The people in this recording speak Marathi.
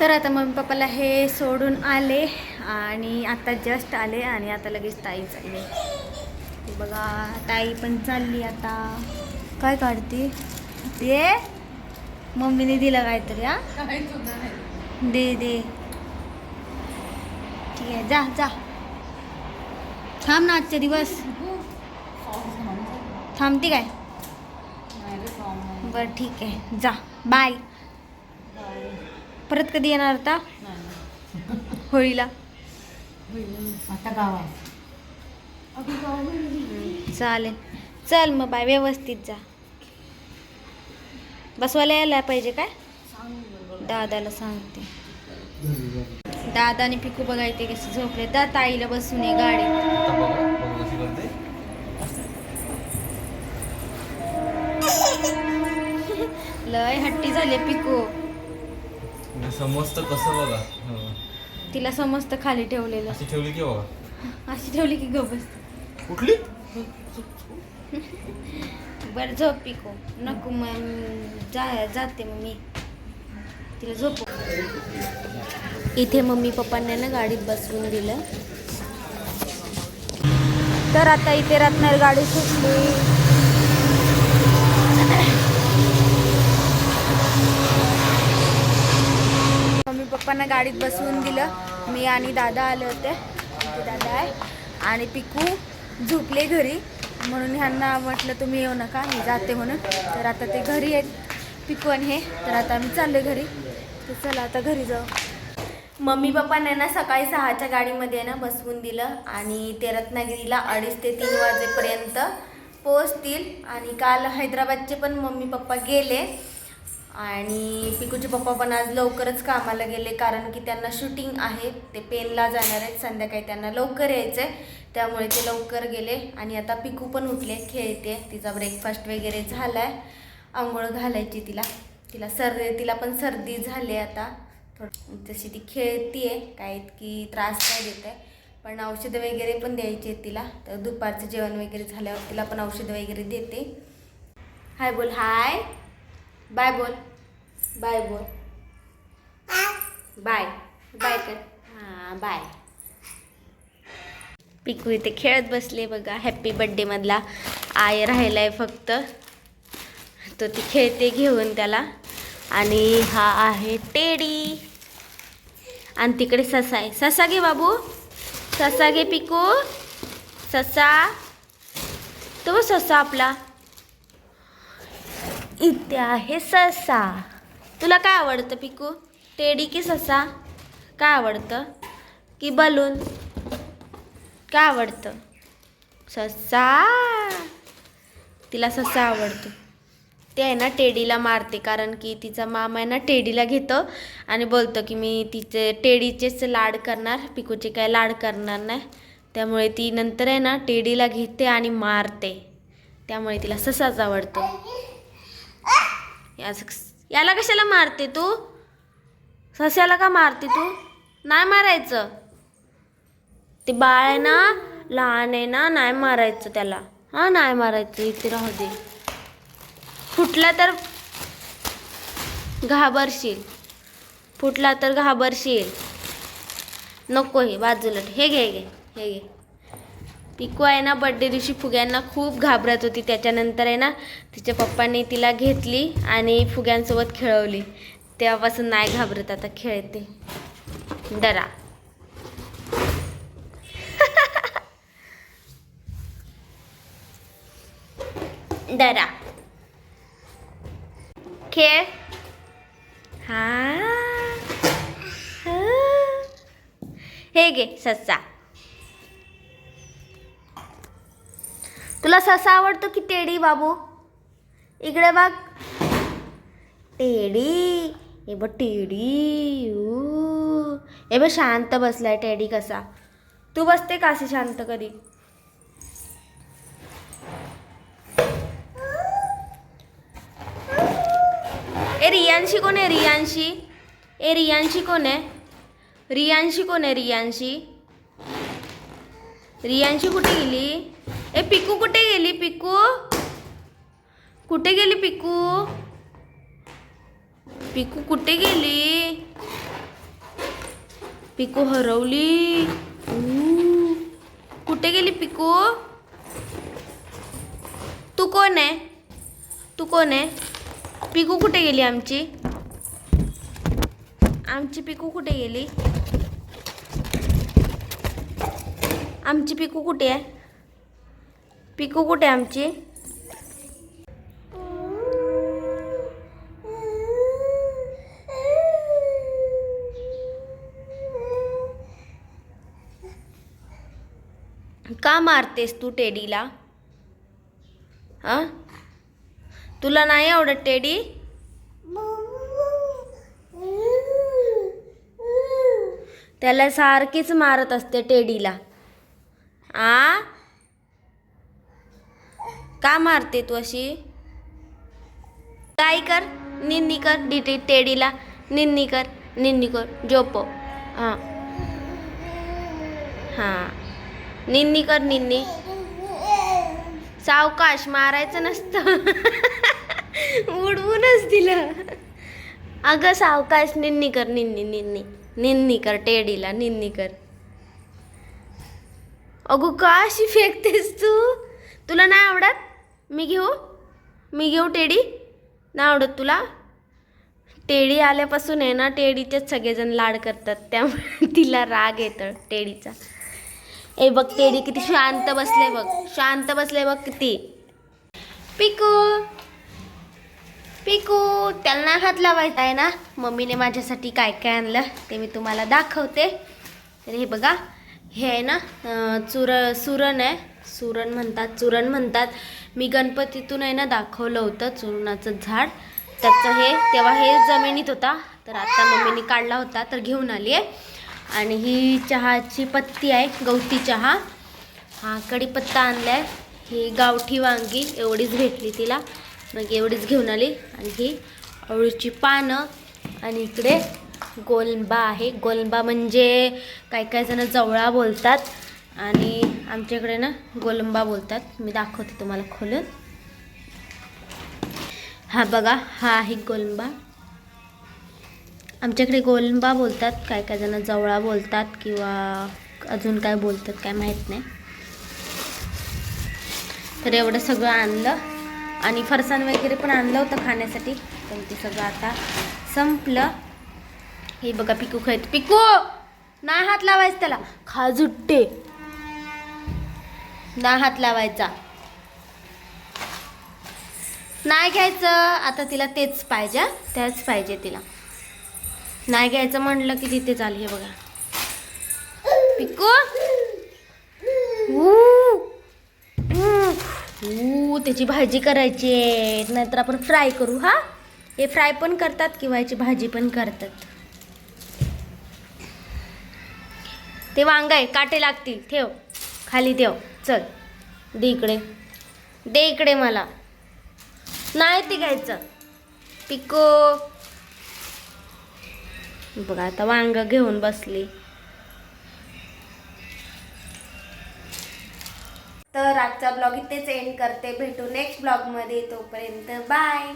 तर आता मम्मी पप्पाला हे सोडून आले आणि आता जस्ट आले आणि आता लगेच ताई चालले. बघा ताई पण चालली आता. काय काढते ते मम्मीने दिलं काहीतरी हा? दे दे ठीक आहे जा जा. थांब ना आजचे दिवस. थांबते काय? बरं ठीक आहे. जा. बाय परत कधी येणार आता? होळीला. आता गावात चालेल. चल मग बाय व्यवस्थित जा. बसवायला यायला पाहिजे काय? दादाला सांगते. दादा आणि पिकू बघायचे कसे झोपले. दा ताईला बसून ये गाडी लय हट्टी झाले पिकू. समजतं कसं बघा? हो. तिला समजतं खाली ठेवलेलं. अशी ठेवली की बघा. अशी ठेवली की गबस कुठली? बरं झोप पिकू नको मग जा जाते मग मी तिला झोप. इथे मम्मी पप्पांना ना गाडीत बसवून दिलं. तर आता इथे रत्नार गाडी सुटली. मम्मी पप्पांना गाडीत बसवून दिलं. मी आणि दादा आले होते. दादा आहे. आणि पिकू झोपले घरी. म्हणून ह्यांना म्हटलं तुम्ही येऊ नका मी जाते म्हणून. तर आता ते घरी आहेत. पिकू आणि हे. तर आता आम्ही चालले घरी. तर चला आता घरी जाऊ. मम्मी पप्पांना ना सकाळी सहाच्या गाडीमध्ये ना बसवून दिलं. आणि ते रत्नागिरीला अडीच ते तीन वाजेपर्यंत पोहोचतील. आणि काल हैदराबादचे पण मम्मी पप्पा गेले. आणि पिकूचे पप्पा पण आज लवकरच कामाला गेले कारण की त्यांना शूटिंग आहे. ते पेनला जाणार आहेत संध्याकाळी त्यांना लवकर यायचं आहे त्यामुळे ते लवकर गेले आणि आता पिकू पण उठले खेळते. तिचा ब्रेकफास्ट वगैरे झाला आहे आंघोळ घालायची तिला. तिला सर्दी तिला पण सर्दी झाली आता. थोडं जशी ती खेळतीये काय इतकी त्रास नाही देत. आहे पण औषधं वगैरे पण द्यायची आहेत तिला. तर दुपारचं जेवण वगैरे झाल्यावर तिला पण औषधं वगैरे देते. हाय बोल हाय. बाय बोल. बाय बोल. बाय. बाय कर. हां बाय. पिकू इथे खेळत बसले बघा हॅप्पी बड्डे मधला. आय राहिलाय फक्त. तो ती खेळते घेऊन त्याला. आणि हा आहे टेडी. आणि तिकडे ससा आहे. ससा घे बाबू. ससा घे पिकू. ससा. तो ससा आपला. इथे आहे ससा. तुला काय आवडतं पिकू? टेडी की ससा? काय आवडतं? की बलून? काय आवडतं? ससा. तिला ससा आवडतो. ते आहे ना टेडीला मारते कारण की तिचा मामा आहे ना टेडीला घेतं आणि बोलतो की मी तिचे टेडीचेच लाड करणार पिकूचे काय लाड करणार नाही. त्यामुळे ती नंतर आहे ना टेडीला घेते आणि मारते. त्यामुळे तिला ससाच आवडतो. याच याला कशाला मारते तू? सस्याला का मारते तू? नाही मारायचं. ते बाळ आहे ना लहान आहे ना नाही मारायचं त्याला. हां नाही मारायचं इथे राहू दे. फुटला तर घाबरशील. फुटला तर घाबरशील. नको हे बाजूला हे घे हे घे हे घे. पिकू आहे ना बड्डे दिवशी फुग्यांना खूप घाबरत होती. त्याच्यानंतर आहे ना तिच्या पप्पांनी तिला घेतली आणि फुग्यांसोबत खेळवली. तेव्हापासून नाही घाबरत आता खेळते. डरा. डरा. खेळ. हा. हा. हे घे ससा तुला ससा आवडतो की टेडी बाबू? इकडे बघ. टेडी? हे बघ टेडी. ऊ. हे बघ शांत बसलाय टेडी कसा. तू बसते का असे शांत कधी? ए रियांशी कोण आहे रियांशी? ए रियांशी कोण आहे? रियांशी कोण आहे रियांशी? रियांशी कुठे गेली? ए पिकू कुठे गेली पिकू? कुठे गेली पिकू? पिकू कुठे गेली? पिकू हरवली. कुठे गेली पिकू? तू कोण आहे? तू कोण आहे? पिकू कुठे गेली आमची? आमची पिकू कुठे गेली? आमची पिकू कुठे आहे? पिकू कुठे आमची? का मारतेस तू टेडीला? हा? तुला नाही आवडत टेडी? त्याला सारखीच मारत असते टेडीला. आ? का मारते तू अशी? काय कर? निन्नी कर डिटी टेडीला. निन्नी कर निन्नी कर. जोपो हां. हां. निन्नी कर निन्नी. सावकाश मारायचं नसतं. उडवूनच दिलं. अगं सावकाश निन्नी कर निन्नी निन्नी. निन्नी कर टेडीला. निन्नी कर. अगो का अशी फेकतेस तू? तुला नाही आवडत? मी घेऊ? मी घेऊ टेडी? नाही आवडत तुला? टेडी आल्यापासून आहे ना टेडीचेच सगळेजण लाड करतात. त्यामुळे तिला राग येतं टेडीचा. ए बघ टेडी किती शांत बसले बघ. शांत बसले बघ किती. पिकू. पिकू त्यांना हात लावायचा आहे ना. मम्मीने माझ्यासाठी काय काय आणलं ते मी तुम्हाला दाखवते. तर हे बघा हे आहे ना चुर सुरण आहे. सुरण म्हणतात चुरण म्हणतात. मी गणपतीतून आहे ना दाखवलं होतं चुरणाचं झाड. त्याचं हे तेव्हा हे जमिनीत होता. तर आता मम्मीने काढला होता तर घेऊन आली आहे. आणि ही चहाची पत्ती आहे गवती चहा. हा कढीपत्ता आणला आहे ही गावठी वांगी एवढीच भेटली तिला. मग एवढीच घेऊन आली. आणि ही आवळीची पानं. आणि इकडे गोलंबा आहे. गोलंबा म्हणजे काही काही जण जवळा बोलतात. आणि आमच्याकडे ना गोलंबा बोलतात. मी दाखवते तुम्हाला खोलून. हा बघा हा आहे गोलंबा. आमच्याकडे गोलंबा बोलतात काय काय जण जवळा बोलतात किंवा अजून काय बोलतात काय माहीत नाही. तर एवढं सगळं आणलं. आणि फरसाण वगैरे पण आणलं होतं खाण्यासाठी. पण ते सगळं आता संपलं. हे बघा पिकू खायत पिकू! नाही हात लावायचं त्याला. खाजुट्टे ना हात लावायचा. नाही घ्यायचं. आता तिला तेच पाहिजे त्याच तेच पाहिजे तिला. नाही घ्यायचं म्हटलं की तिथे चाल हे बघा. पिकू. ऊ. ऊ, त्याची भाजी करायची आहे. नाहीतर आपण फ्राय करू हा. हे फ्राय पण करतात किंवा याची भाजी पण करतात. ते वांग आहे. काटे लागतील. ठेव. खाली ठेव. चल दे इकडे. दे इकडे मला. नाही ते घ्यायचं. पिको. बघा आता वांग घेऊन बसली. तर आजचा ब्लॉग इथेच एंड करते. भेटू नेक्स्ट ब्लॉगमध्ये. तोपर्यंत बाय.